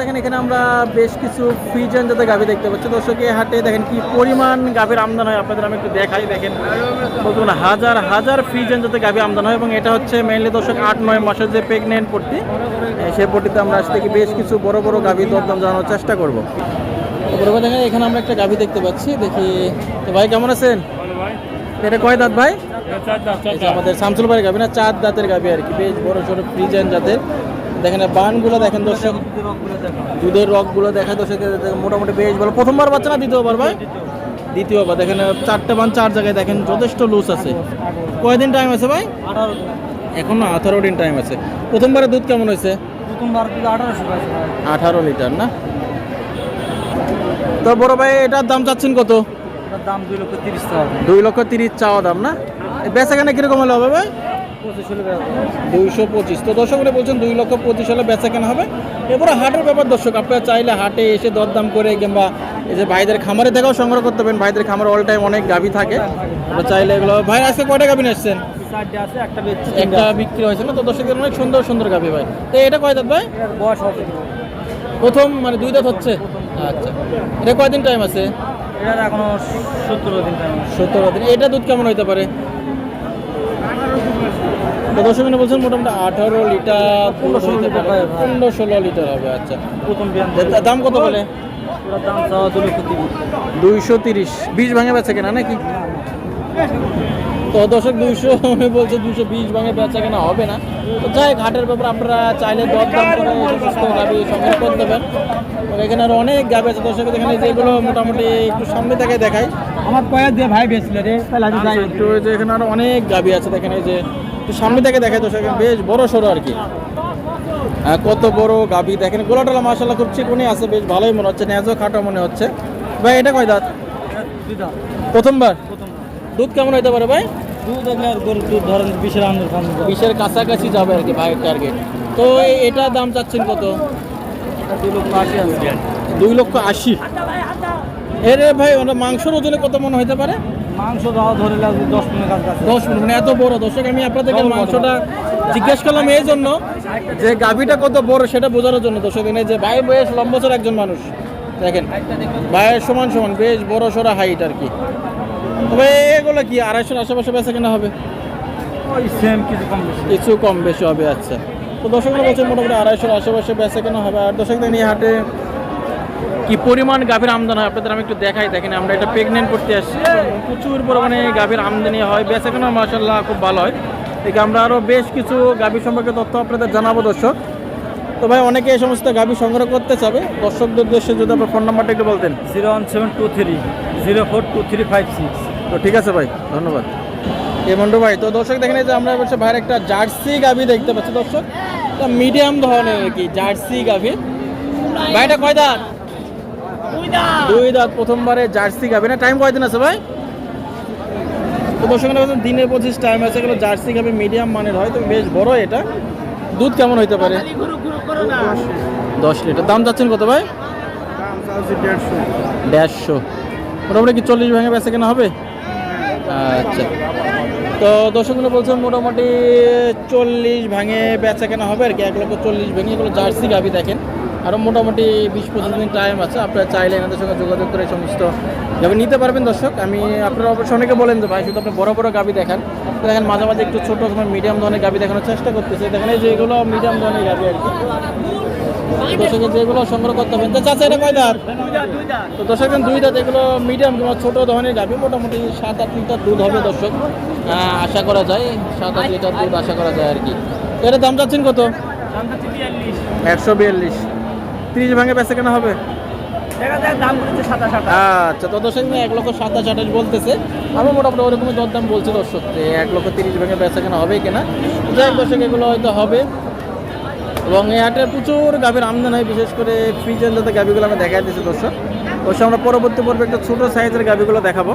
দেখেন এখানে আমরা বেশ কিছু ফ্রিজেন যাতে গাভি দেখতে পাচ্ছি। দর্শক হাটে দেখেন কি পরিমাণ গাভীর আমদান হয়, আপনাদের আমি একটু দেখাই। দেখেন বলতে হাজার হাজার ফ্রিজেন যাতে গাভি আমদান হয় এবং এটা হচ্ছে মেইনলি দর্শক আট, নয় মাসের যে প্রেগনেন্ট পট্টি সেই পট্টিতে আমরা আজ থেকে বেশ কিছু বড় বড় গাভি দরদাম জানানোর চেষ্টা করব। দেখেন, এখানে আমরা একটা গাভি দেখতে পাচ্ছি। দেখি, তো ভাই, কেমন আছেন? এটা কয় দাঁত ভাই? আমাদের শামসুল ভাইয়ের গাভি না চার দাঁতের গাবি আর কি। বেশ বড় সড়ো ফ্রিজেন জাতের। দেখেন বানগুলো দেখেন দর্শক। দুধের রকগুলো দেখা দর্শক মোটামুটি বেশ ভালো। প্রথমবার বাচ্চা না দ্বিতীয়বার ভাই? দ্বিতীয়বার। দেখেন চারটে বান চার জায়গায় দেখেন যথেষ্ট লুজ আছে। কয়দিন টাইম আছে ভাই? এখন না আঠারো দিন টাইম আছে। প্রথমবারে দুধ কেমন হয়েছে? প্রথমবার আঠারো লিটার না? তো বড় ভাই এটার দাম চাচ্ছেন কত? দাম দুই লক্ষ তিরিশ টাকা দুই লক্ষ তিরিশ চাওয়া দাম না? বেচা কেনা কীরকম হলে হবে ভাই। দুইশো পঁচিশ। তো দর্শক বলে বলছেন দুই লক্ষ পঁচিশ হলে বেচা কেনা হবে। এরপরে হাটের ব্যাপার দর্শক আপনারা চাইলে হাটে এসে দরদাম করে কিংবা এই যে ভাইদের খামারে থেকেও সংগ্রহ করতে পারেন। ভাইদের খামারে অল টাইম অনেক গাভি থাকে। আপনারা চাইলে এগুলো ভাই আজকে কয়টা গাভি আছে একটা বিক্রি হয়েছে না? তো দর্শকদের অনেক সুন্দর সুন্দর গাভি ভাই। তো এটা কয় দাঁত ভাই? প্রথম মানে দুই দাঁত হচ্ছে? আচ্ছা। এটা কয়দিন টাইম আছে? এটার এখনও সতেরো দিন টাইম। সতেরো দিন। এটা দুধ কেমন হইতে পারে? দশ মিনিট বলছেন মোটামুটি আঠারো লিটার পনেরো ষোলো লিটার পনেরো ষোলো লিটার হবে আচ্ছা। প্রথম দাম কত বলে? দাম দুইশো তিরিশ। বীজ ভাঙে বেচা কেনা নাকি? তো দর্শক দুইশো বলছে দুশো বিশ ভাঙে বেচা কেনা হবে না। তো যাই ঘাটের ব্যাপারে আপনারা চাইলে দর দাম করে সুস্থ গাবি সংগ্রহ পারেন এবং এখানে আরও অনেক গাবি আছে দর্শক এখানে যেগুলো মোটামুটি একটু সামনে থেকে দেখাই। আমার কয়া দিয়ে ভাই বেচছিল রে একটু যে এখানে আরও অনেক গাবি আছে দেখেন এই যে একটু সামনে থেকে দেখাই দর্শক বেশ বড় সড়ো আর কি। হ্যাঁ, কত বড় গাবি দেখেন গোলাটোলা মাসাল্লাহ খুব চিকুনি আছে বেশ ভালোই মনে হচ্ছে নেজো খাটো মনে হচ্ছে। ভাই এটা কয় দাঁত? প্রথমবার? প্রথম দুধ কেমন হইতে পারে ভাই? দুধ আর গরুর দুধ ধরেন বিশের খান বিশের কাছাকাছি যাবে আর কি ভাইয়ের টার্গেট তো এটা দাম চাচ্ছেন কত? দুই লক্ষ আশি এর ভাই ওটা মাংসর ওজনে কত মনে হইতে পারে? মাংস দাওয়া ধরে লাগবে দশ মিনিট কাছে দশ মিনিট মানে এত বড়। দর্শক আমি আপনাদেরকে। মাংসটা জিজ্ঞেস করলাম এই জন্য যে গাভিটা কত বড় সেটা বোঝানোর জন্য। দর্শক এনে যে ভাই বয়স লম্বচর একজন মানুষ। দেখেন ভাইয়ের সমান সমান বেশ বড় সড়ো হাইট আর কি। তবে এগুলো কি আড়াইশোর আশেপাশে বেচা কেনা হবে? ওই কিছু কম বেশি। হবে আচ্ছা। তো দর্শকরা বলছে মোটামুটি আড়াইশোর আশেপাশে বেচা কেনা হবে। আর দর্শক দেখেন এই হাটে কি পরিমাণ গাভীর আমদানি হয় আপনাদের আমি একটু দেখাই দেখেন আমরা এটা প্রেগনেন্ট করতে আসছি। প্রচুর পরিমাণে গাভীর আমদানি হয় বেচা কেনা মাসাল্লাহ খুব ভালো হয়। এদিকে আমরা আরও বেশ কিছু গাভীর সম্পর্কে তথ্য আপনাদের জানাব দর্শক। তো ভাই অনেকে এই সমস্ত গাভী সংগ্রহ করতে চাবে। দর্শকদের উদ্দেশ্যে যদি আপনার ফোন নাম্বারটা একটু বলতেন। Zero one seven two three zero four two three five six. তো ঠিক আছে ভাই ধন্যবাদ। এ মন্ডু ভাই তো দর্শক দেখেন যে আমরা হচ্ছে ভাইয়ের একটা জার্সি গাভি দেখতে পাচ্ছি দর্শক। মিডিয়াম ধরনের আর কি জার্সি গাভি। ভাইটা কয় দাঁত? দুই দাঁত প্রথমবারে জার্সি গাভি। না টাইম কয়দিন আছে ভাই? তো দর্শক বলছেন দিনে পঁচিশ টাইম আছে এগুলো জার্সি গাভি মিডিয়াম মানের হয় তো বেশ বড় এটা। দুধ কেমন হইতে পারে? দশ লিটার। দাম যাচ্ছেন কত ভাই? দেড়শো। মোটামুটি কি চল্লিশ ভাঙে বেচা কেনা হবে? আচ্ছা। তো দর্শকগুলো বলছেন মোটামুটি চল্লিশ ভাঙে বেচা কেনা হবে আর কি। এক লক্ষ চল্লিশ ভেঙে এগুলো জার্সি গাভি দেখেন। আরও মোটামুটি বিশ পঁচিশ দিন টাইম আছে। আপনারা চাইলে এনাদের সঙ্গে যোগাযোগ করে সমস্ত গাভি নিতে পারবেন দর্শক। আমি আপনারা অবশ্য অনেকে বলেন যে ভাই শুধু আপনি বড় বড় গাভি দেখান। দেখেন মাঝে মাঝে একটু ছোটো সময় মিডিয়াম ধরনের গাভি দেখানোর চেষ্টা করতেছে। দেখেন এই যে এগুলো মিডিয়াম ধরনের গাভি আর কি। দর্শকের যেগুলো সংগ্রহ করতে হবে। তো চাচা এটা কয় দাঁত? তো দর্শক দুই দাঁত। এগুলো মিডিয়াম কিংবা ছোটো ধরনের গাভি মোটামুটি সাত আট লিটার দুধ হবে দর্শক। আশা করা যায়। সাত আট লিটার দুধ আশা করা যায় আর কি। তো এটার দাম চাচ্ছেন কত? একশো বিয়াল্লিশ। তিরিশ ভাঙে বেচা কেনা হবে? আচ্ছা তো দর্শক না এক লক্ষ সাতাশ আঠাশ বলতেছে। আমি মোটামুটি ওরকমই দরদাম বলছি দর্শক এক লক্ষ তিরিশ ভেঙে বেচা কেনা হবে কিনা। যাই দর্শক এগুলো হয়তো হবে। এবং এই হাটে প্রচুর গাভীর আমদানি হয় বিশেষ করে ফ্রিজের যাতে গাভীগুলো আমরা দেখা দিচ্ছি দর্শক। অবশ্যই আমরা পরবর্তী পর্বে একটা ছোটো সাইজের গাভীগুলো দেখাবো।